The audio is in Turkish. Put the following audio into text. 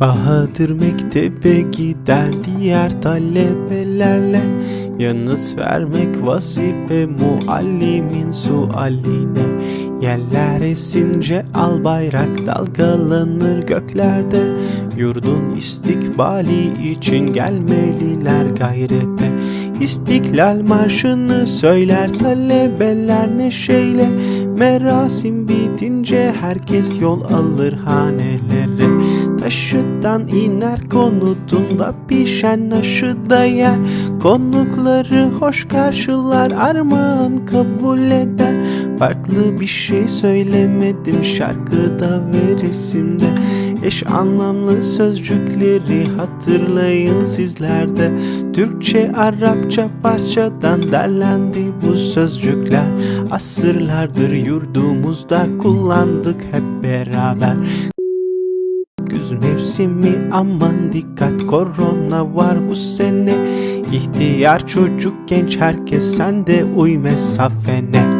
Bahadır mektebe gider diğer talebelerle. Yanıt vermek vazife muallimin sualine. Yeller esince al bayrak dalgalanır göklerde. Yurdun istikbali için gelmeliler gayrete. İstiklal marşını söyler talebeler neşeyle. Merasim bitince herkes yol alır hanelere Taşıdan iner konutunda pişen aşıda yer. Konukları hoş karşılar armağan kabul eder. Farklı bir şey söylemedim şarkıda ve resimde Eş anlamlı sözcükleri hatırlayın sizler de Türkçe, Arapça, Farsçadan derlendi bu sözcükler. Asırlardır yurdumuzda kullandık hep beraber Güz mevsimi aman dikkat korona var bu sene. İhtiyar çocuk genç herkes sen de uy mesafene